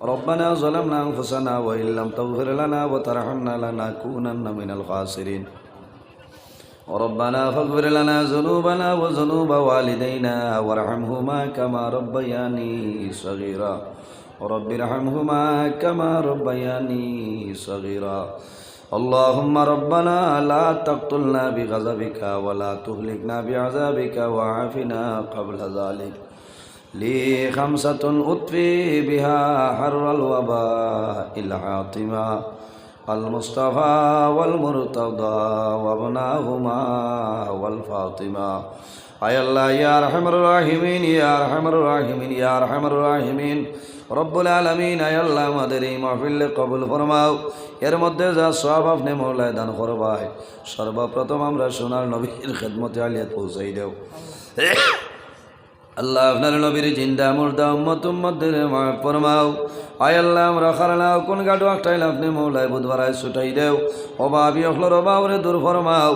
ربنا ظلمنا أنفسنا وإن لم تغفر لنا وترحمنا لنكونن من الخاسرين ربنا فاغفر لنا ذنوبنا وذنوب والدينا وارحمهما كما ربياني صغيرا رب ارحمهما كما ربياني صغيرا اللهم ربنا لا تقتلنا بغضبك ولا تهلكنا بعذابك وعافنا قبل ذلك لي خمسة أطفي بها حر الوباء العاطمة المصطفى والمرتضى وابناهما والفاطمة আয় আল্লাহ ইয়া রহমর রাহিমিন ইয়া রহমর রাহিমিন ইয়া রহমর রাহিমিন রব্বুল আলমিন আয় আল্লাহ আমাদের এই মাহফিল্লে কবুল ফরমাও এর মধ্যে যা সব আপনি মৌলায় দান করবাই সর্বপ্রথম আমরা সোনার নবীর খেদমতে আলিয়া পৌঁছাই দেও আল্লাহ আপনার নবীর জিন্দা মুর্দা উম্মত উম্মদের মাফ ফরমাও। আয় আল্লাহ, আমরা খারালাও কোন গাডো একটাইল আপনি মৌলায় বুধবারায় ছুটাই দেও। অভাবী অখলর অভাবরে দূর ফরমাও।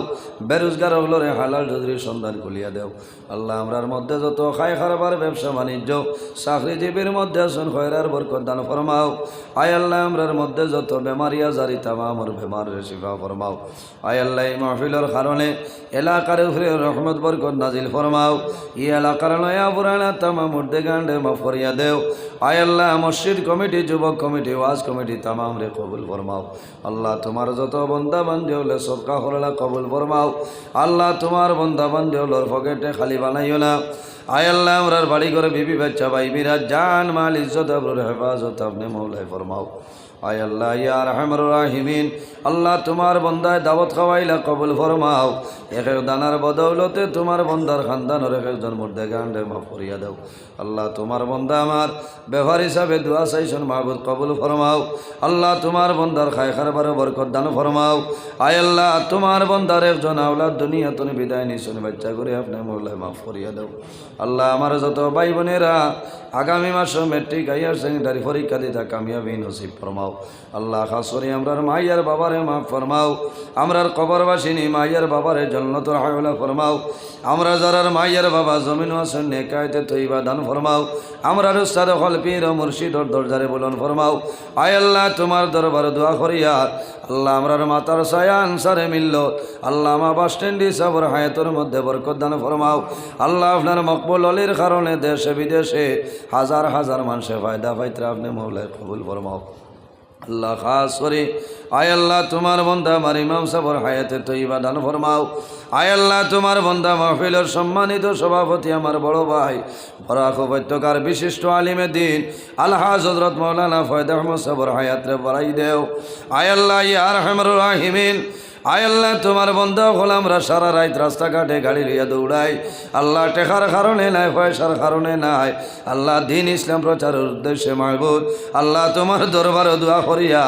বেরোজগার অখলরে হালাল জদরির সন্ধান খুলিয়া দেও। আল্লাহ আমরার মধ্যে যত খাই খারাবার ব্যবসা বাণিজ্য, চাকরিজীবীর মধ্যে আসুন খয়রার বরকত দান ফরমাও। আয় আল্লাহ আমরার মধ্যে যত বেমারিয়া জারি তামামর বেমার শিফা ফরমাও। আয় আল্লাহ এই মাহফিলের কারণে এলাকার উপরে রহমত, বরকত নাজিল ফরমাও। ই এলাকার নয়া পুরানা তামা মুর্দে গান্ডে মাফরিয়া দেও। আয় আল্লাহ মসজিদ কমিটি যুবক কমিটি, ওয়াজ কমিটি তামাম রে কবুল ফরমাও। আল্লাহ তোমার যত বন্দা বান্ধি হলে সবকা হরলা কবুল ফরমাও। আল্লাহ তোমার বন্দা বান্ধি হলোর পকেটে খালি বানাইও না। আয় আল্লাহ আমরার বাড়ি করে বিবি বাচ্চা, ভাই বিরাজ জান, মাল, ইজ্জত হেফাজত আপনি মৌলাই ফরমাও। আয় আল্লাহ, ইয়া রহমর রাহিমিন। আল্লাহ, তোমার বন্দায় দাওয়াত খাওয়াইলা কবুল ফরমাও। এক এক দানার বদৌলতে তোমার বন্দার খানদানের এক একজন মধ্যে গান্ডে মাফ করিয়া দাও। আল্লাহ, তোমার বন্দা আমার ব্যবহার হিসাবে দোয়া চাইছন, মাহবুদ কবুল ফরমাও। আল্লাহ, তোমার বন্দার খায় খারবার বরকত দান ফরমাও। আয় আল্লাহ, তোমার বন্দার একজন আওলাদ দুনিয়া তুমি বিদায় নিছুন বাচ্চা করে আপনি মৌলায় মাফ করিয়া দাও। আল্লাহ, আমার যত ভাই বোনেরা আগামী মাসে মেট্রিক হাইয়ার সেকেন্ডারি পরীক্ষা দিতে কামিয়াবি নসিব ফরমাও। আল্লাহ খাস করে আমরার মাইয়ার বাবারে মাফ ফরমাও। আমরার কবরবাসিনী মাইয়ার বাবারে জন্নতর হাওলা ফরমাও। আমরা যারার মাইয়ার বাবা জমিন আসেন নেকায়তে তৈবা দান ফরমাও। আমরার উস্তাদ হলপির মুর্শিদর দরজারে বলন ফরমাও। আয় আল্লাহ, তোমার দরবার দোয়া করিয়া আল্লাহ আমরার মাতার সায়া আনসারে মিলল। আল্লাহ আমা বাস স্ট্যান্ডি সাবর হায়াতর মধ্যে বরকত দান ফরমাও। আল্লাহ আপনার মকবুল অলির কারণে দেশে বিদেশে হাজার হাজার মানুষে ফায়দা পাইতে আপনি মৌলায় কবুল ফরমাও। আল্লাহ খাস করে। আয় আল্লাহ, তোমার বন্ধা আমার ইমাম সাবর হায়াতে তৈবা দান ফরমাও। আয় আল্লাহ, তোমার বন্ধা মাহফিলের সম্মানিত সভাপতি আমার বড় ভাই, বরাক উপত্যকার বিশিষ্ট আলিমে দিন আল্লাহ হজরত মৌলানা ফয়দ আহমদ সাবর হায়াতরে বড়াই দেও। আয় আল্লাহ ইয়ার হেমর রাহিমিন আয় আল্লাহ, তোমার বন্ধ হল সারা রাত রাস্তাঘাটে গাড়ি লইয়া দৌড়াই আল্লাহ টেকার কারণে নাই, পয়সার কারণে নাই। আল্লাহ দিন ইসলাম প্রচারের উদ্দেশ্যে মাহবুদ আল্লাহ তোমার দরবার দোয়া করিয়া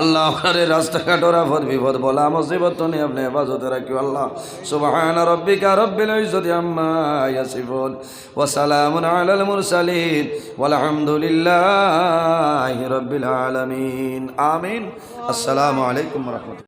আল্লাহ আমার রাস্তাঘাটের আফদ বিপদ বলা মুসিবত তো নিয়ে আপনি হেফাজতে রাখিও আল্লাহ। সুবহান রব্বিকা রব্বিল ইজ্জতি আম্মা ইয়াসিফুন। ওয়া সালামুন আলাল মুরসালিন। ওয়ালহামদুলিল্লাহি রাব্বিল আলামিন। আমিন। আসসালামু আলাইকুম রাহমাতুল্লাহ।